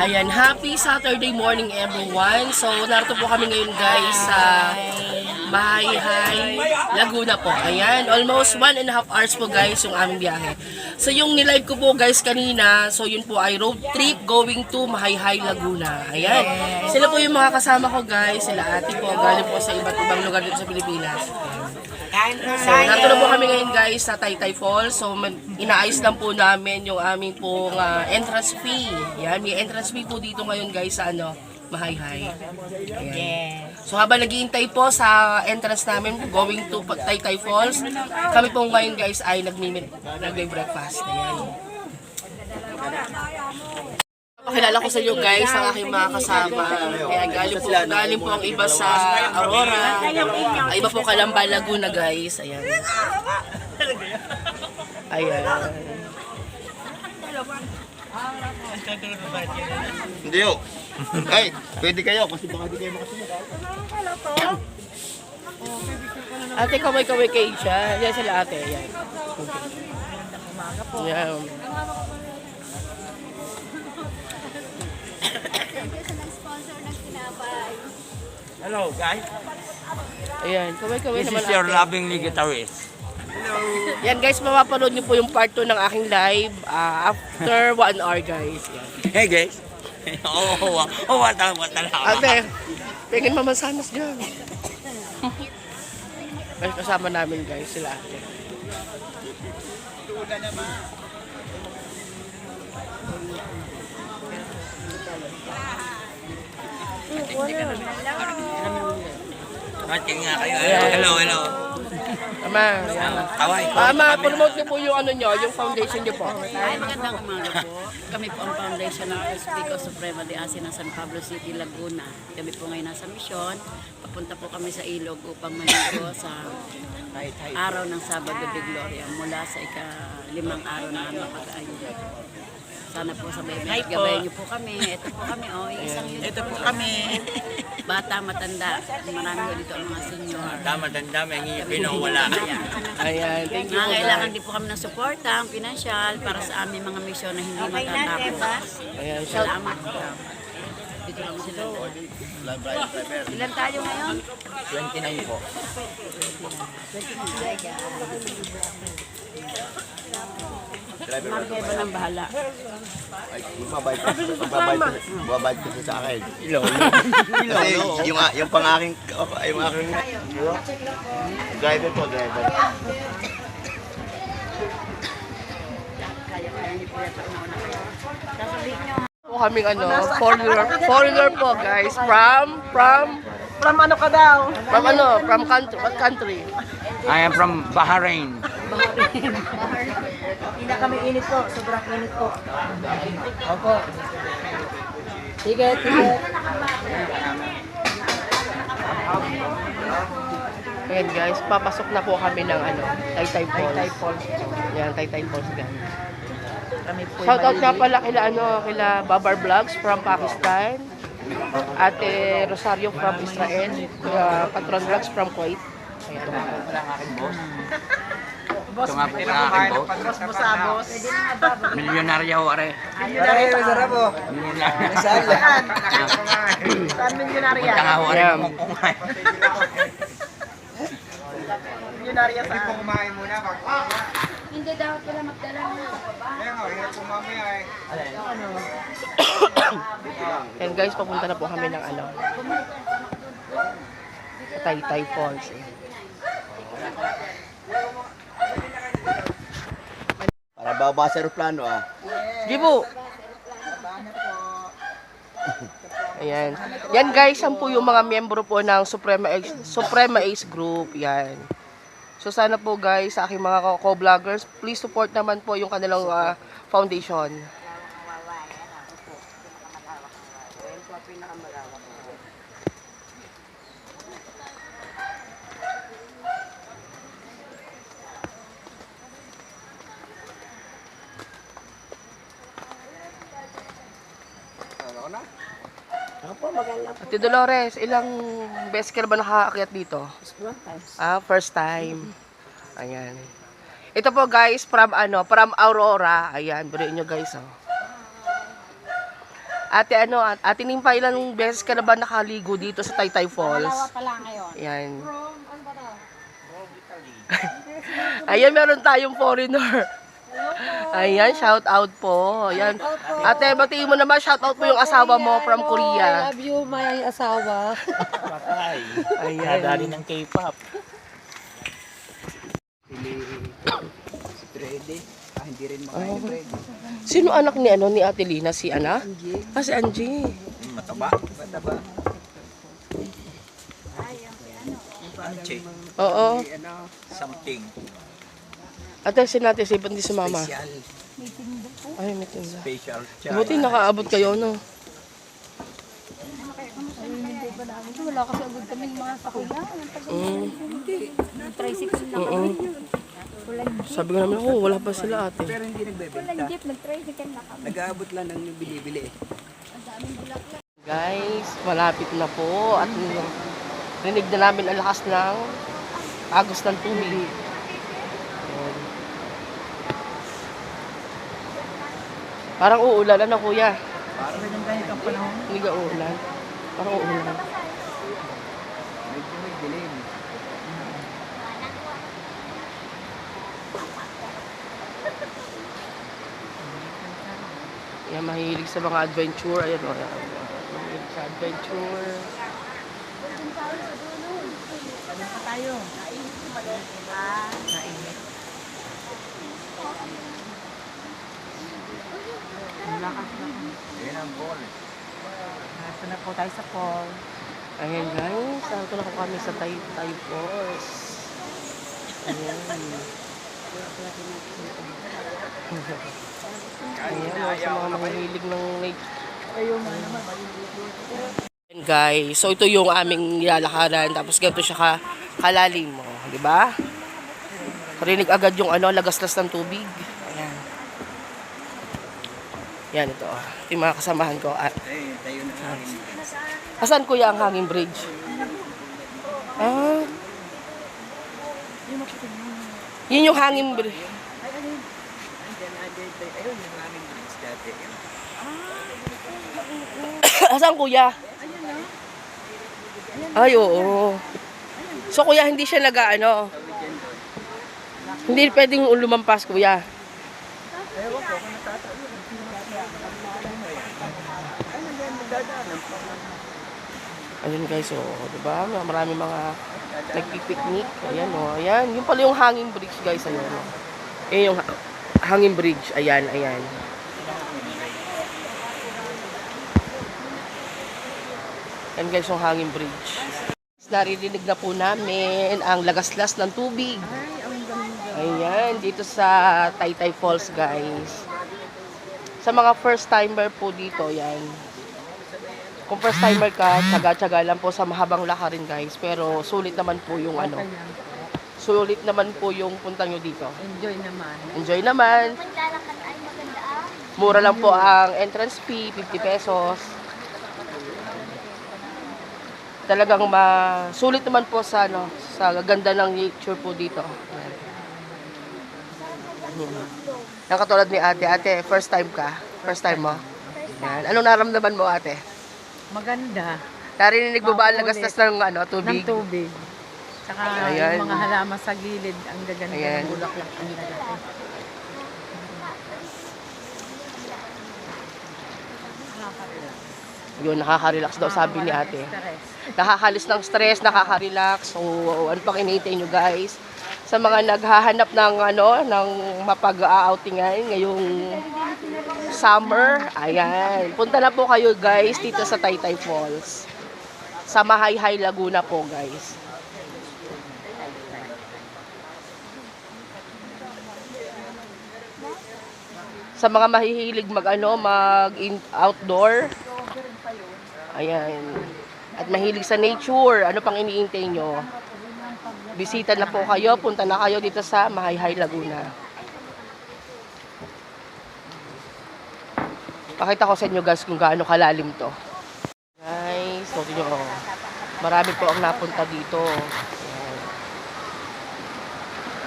Ayan, happy Saturday morning everyone. So, narito po kami ngayon guys sa Mahayhay, Laguna po. Ayan, almost one and a half hours po guys yung aming biyahe. So, yung nilive ko po guys kanina, so yun po ay road trip going to Mahayhay, Laguna. Ayan, sila po yung mga kasama ko guys, sila ate po, galing po sa iba't ibang lugar dito sa Pilipinas. So, narito na po kami ngayon guys sa Taytay Falls. So, mag- inaayos lang po namin yung aming pong ah, entrance fee. Yan, may entrance fee po dito ngayon guys sa ano, Mahayhay. Ayan. So, habang naghihintay po sa entrance namin going to Taytay Falls, kami po ngayon guys ay nagmimit, nagbe-breakfast. Ayan. Pakilala ko sa inyo guys ang aking mga kasama. Kaya galing po, galing po ang iba sa Aurora. Ang iba po Kalamba, Laguna guys. Ayan. Ayan. Hindi yo. Ay, pwede kayo kasi baka di kayo makasunod. Ate, kamay-kamay kayo siya. Yan sila ate. Yan. Yan. Hello guys, Ayan. Kamay-kamay this naman is your ate. lovingly guitarist. Yan guys, mapapanood niyo po yung part 2 ng aking live ah, after 1 hour guys. Yan. Hey guys. oh, oh, oh, wata, wata lang. Ate, tingin mamasanas dyan. Ay, kasama namin guys, sila ate. Mating Hello, hello. Ama, yan. Kaway. Ah, ma-promote niyo po yung ano niyo, yung foundation niyo po. Ay, magandang umaga po. Kami po ang foundation ng Espico Suprema de Asia ng San Pablo City, Laguna. Kami po ngayon nasa misyon. Papunta po kami sa ilog upang maligo sa araw ng Sabado de Gloria mula sa ika-limang araw na pag-aayos. Sana po sa may Hi po. gabayan niyo po kami. Ito po kami, oh, isang yun. Ito po kami. Bata, matanda, marami ko dito ang mga senior. Tama, tanda, may ngipin ang wala. Ayan, thank you. Nangailangan din po kami ng suporta, ang pinansyal, para sa aming mga misyon na hindi okay, matatapos. Ayan, salamat po. Dito lang sila. Ilan tayo ngayon? 29 po. 29. 29. Ma'am Eva bahala. Ay, mabait ka. Mabait ka. Mabait ka sa akin. Ilaw. Ilaw. Yung, yung pang aking, yung aking, driver po, driver. po kaming ano, foreigner, foreigner po guys, from, from, from ano ka daw? From ano, from country, what country? I am from Bahrain. Hindi na kami init po. Sobrang init po. Opo. Sige, sige. Ayan guys, papasok na po kami ng ano, Taytay Falls. Taytay Falls. Yan, Taytay Falls guys. Kami po Shout out nga pala kila ano, kila Babar Vlogs from Pakistan. Ate Rosario from Israel. Kuya Patron Vlogs from Kuwait. Ayan. Boss, Ito nga po sa aking boss. boss mo sa boss. Milyonarya ho, are. Milyonarya masarap po. Milyonarya. Saan? Saan milyonarya? Punta nga ho, are. Ayan. Kung- Milyonarya saan? hindi dapat pala magdala na. Yan guys, papunta na po kami ng ano. Taytay Falls. Eh. Para bababa sa aeroplano ah. Sige po. Ayan. Yan guys, yan po yung mga miyembro po ng Suprema Ace, Suprema Ace Group. Yan. So sana po guys, sa aking mga co-vloggers, please support naman po yung kanilang ah, foundation. Ate Dolores, ilang beses ka na ba nakaakyat dito? Ah, first time. Ayan. Ito po guys, from ano, from Aurora. Ayan, buriin nyo guys, oh. Ate, ano, at- ate Nimpa, ilang beses ka na ba nakaligo dito sa Taytay Falls? pala ngayon. Yan. Ayan, meron tayong foreigner. Ayan, shout out po. Ayan. Ate, batiin mo naman, shout out po yung asawa mo from Korea. Love you, my asawa. Patay. Ayan. Nadali ng K-pop. Ah, hindi rin makain. Sino anak ni ano ni Ate Lina? Si Ana? Ah, si Angie. Mataba. Mataba. Anche. Oo. Something. Ate, si natin si hindi sumama. Special. Ay, may tinda. Special Buti nakaabot kayo, no? Wala kasi agad kami mga sakula. Mm. Tricycle na Oo. Sabi ko namin, oh, wala pa sila ate. Pero hindi nagbebenta. Walang jeep, nag-tricycle na kami. Nag-aabot lang ng binibili. Guys, malapit na po. At rinig na namin ang lakas ng agos ng tubig. Parang uulan na kuya. Parang ganyan kahit ang panahon. Hindi ka uulan. Parang uulan. Medyo may dilim. Yan, mahilig sa mga adventure. Ayan, o. Ayan. Mahilig sa adventure. Yan ang ball. Nasa na po tayo sa fall. Ayan guys, ako na po kami sa Tay Tay Falls. Ayan. Ayan, sa mga mahihilig ng nature. Ayan guys, so ito yung aming nilalakaran, tapos ganito siya ka, kalalim mo, di ba? Marinig agad yung ano, lagaslas ng tubig. Yan ito. Ito yung mga kasamahan ko. At, na hangin. Asan kuya ang hanging bridge? Ah. Yun yung hanging bridge. Ayun, yung hangin bridge dati. Asan kuya? Ay, oo. So kuya, hindi siya nag ano. Hindi pwedeng lumampas kuya. Ayun guys, oh, 'di ba? Marami mga nagpipiknik. Ayan oh, ayan. Yung pala yung hanging bridge guys, ayun. Oh. Eh yung ha- hanging bridge, ayan, ayan. Yan guys yung hanging bridge. Naririnig na po namin ang lagaslas ng tubig. Ayan, dito sa Taytay Falls guys. Sa mga first timer po dito, yan. Kung first timer ka, tsaga-tsaga lang po sa mahabang lakarin guys. Pero sulit naman po yung ano. Sulit naman po yung punta nyo dito. Enjoy naman. Enjoy naman. Maglalakad ay maganda. Mura lang po ang entrance fee, 50 pesos. Talagang ma sulit naman po sa ano, sa ganda ng nature po dito. Yan katulad ni ate. Ate, first time ka? First time mo? Yan. Anong naramdaman mo ate? Maganda. Narinig mo ba ang Makulit. lagastas ng ano, Ng tubig? tubig. Tsaka Ayan. yung mga halaman sa gilid, ang gaganda Ayan. ng bulaklak. Ang gaganda. Yun, nakaka-relax daw sabi ni ate. Stress. nakakalis ng stress, nakaka-relax. So, ano pang inihintay nyo guys? Sa mga naghahanap ng ano, ng mapag-outingan ngayong summer, ayan. Punta na po kayo guys dito sa Taytay Falls. Sa Mahayhay, Laguna po guys. Sa mga mahihilig mag ano, mag outdoor, Ayan. At mahilig sa nature. Ano pang iniintay nyo? Bisita na po kayo. Punta na kayo dito sa Mahayhay, Laguna. Pakita ko sa inyo guys kung gaano kalalim to. Guys, so nyo. oh. Marami po ang napunta dito.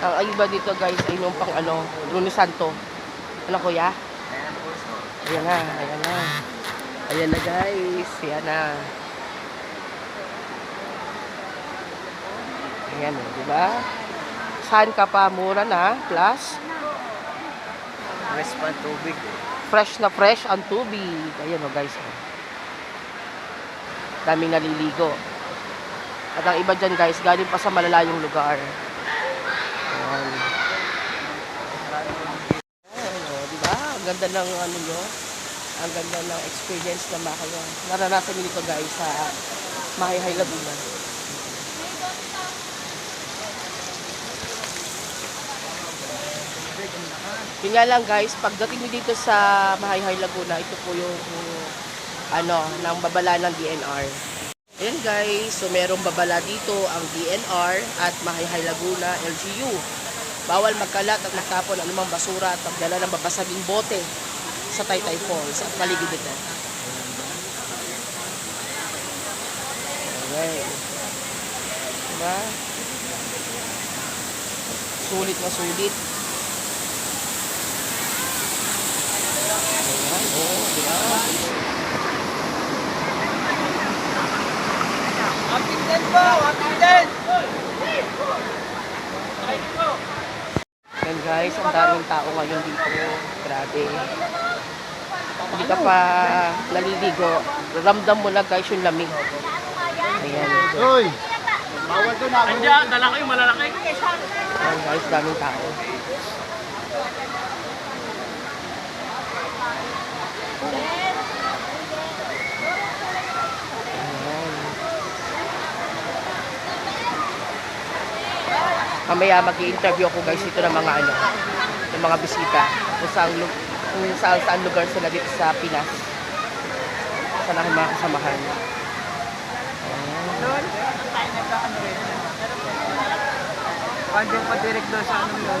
Ang iba dito guys ay nung pang ano, Lunes Santo. Ano kuya? Ayan na, ayan na. Ayan na guys. Ayan na. Ayan o, di ba? Saan ka pa? Mura na. Plus, Rest pa tubig. fresh na fresh ang tubig. Ayan o guys. oh. Daming naliligo. At ang iba dyan guys, galing pa sa malalayong lugar. Ayan. Ayan o, di ba? Ang ganda ng ano nyo. Ang ganda ng experience na makaya. Naranasan nyo dito guys sa Mahayhay Laguna. Yun nga lang guys, pagdating dito sa Mahayhay Laguna, ito po yung ano, ng babala ng DNR. Ayan guys, so merong babala dito ang DNR at Mahayhay Laguna LGU. Bawal magkalat at magtapon ng anumang basura at magdala ng babasaging bote sa Taytay Falls at paligid nito. Okay. Diba? Sulit na sulit. Ayan, oo, diba? Yan guys, ang daming tao ngayon dito. Grabe. Hindi ka pa naliligo. Ramdam mo na guys yung lamig. Ayan. Uy! Bawal doon ako. Andiyan, dala kayo malalaki. Ayan guys, daming tao. Ayan. Mamaya mag-i-interview ako guys dito ng mga ano, ng mga bisita. Kung saan, kung saan, saan lugar sila dito sa Pinas. Saan ako mga kasamahan. Pwede pa direct doon sa ano yun.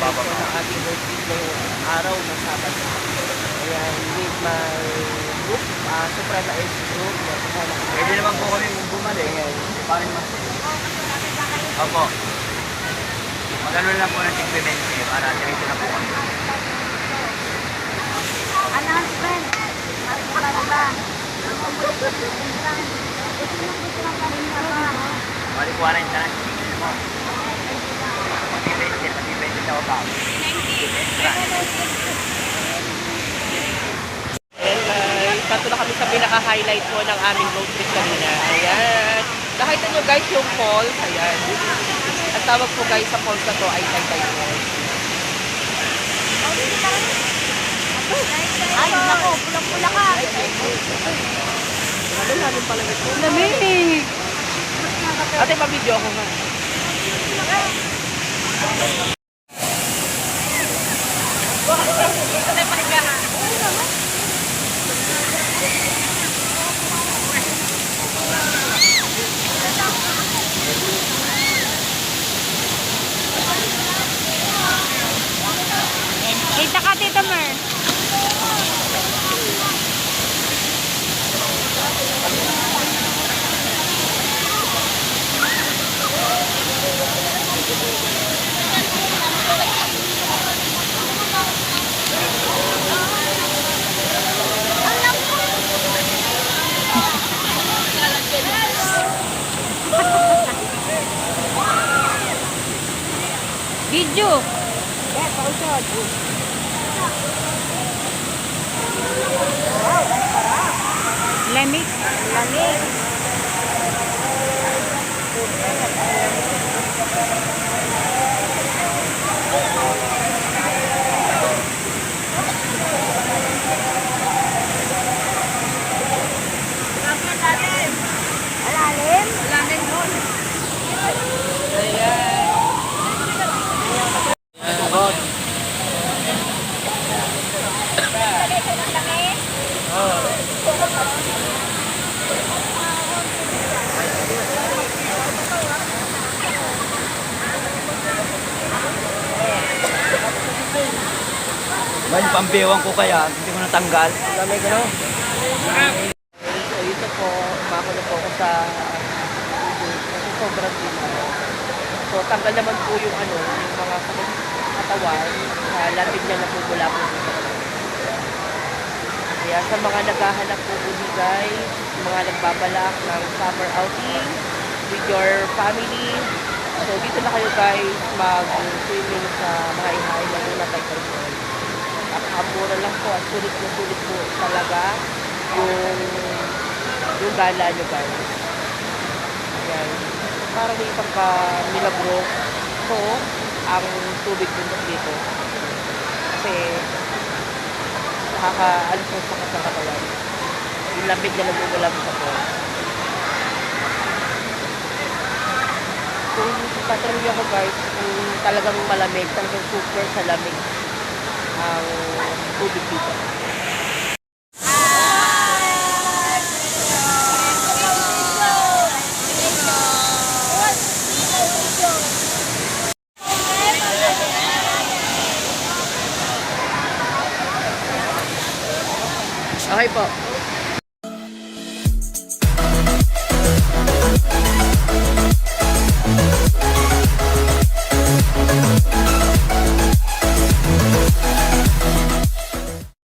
ko ng ating trip ngayong araw ng Sabado. Ayan, with my group, uh, Suprema Edge Group. Pwede naman po kami bumalik. Paano mas? Opo. Magano lang po ng tigbe-20 para diretso na po kami. Bali 40 na. Pati 20, pati 20 sa baba. Ayan guys, pato na kami sa pinaka-highlight po ng aming road trip kanina. Ayan. Nakita nyo guys yung falls. Ayan. Ang tawag po guys sa falls na to ay Taytay Falls. Ay, nako, pulang-pula ka. Ano namin pala ito? Lamig. Ate, pa-video ako nga. May pambewang ko kaya, hindi ko natanggal. Kami gano'n. So ito po, makulo po ako sa kasi sobrang tinaw. So tanggal naman po yung ano, yung mga katawan, sa lamig na napumula po katawan. Kaya sa mga naghahanap po uli guys, mga nagbabalak ng summer outing with your family, so dito na kayo guys mag-swimming sa mga ihay na muna tayo Napakamura lang po at sulit na sulit po talaga yung yung gala nyo guys. Ayan. Parang may isang ka milagro so ang tubig bundok dito. Kasi nakakaalis mo sa katawan. Yung lamig na namumula mo sa po. Kung patrol ako guys, kung talagang malamig, talagang super sa lamig ang tubig dito.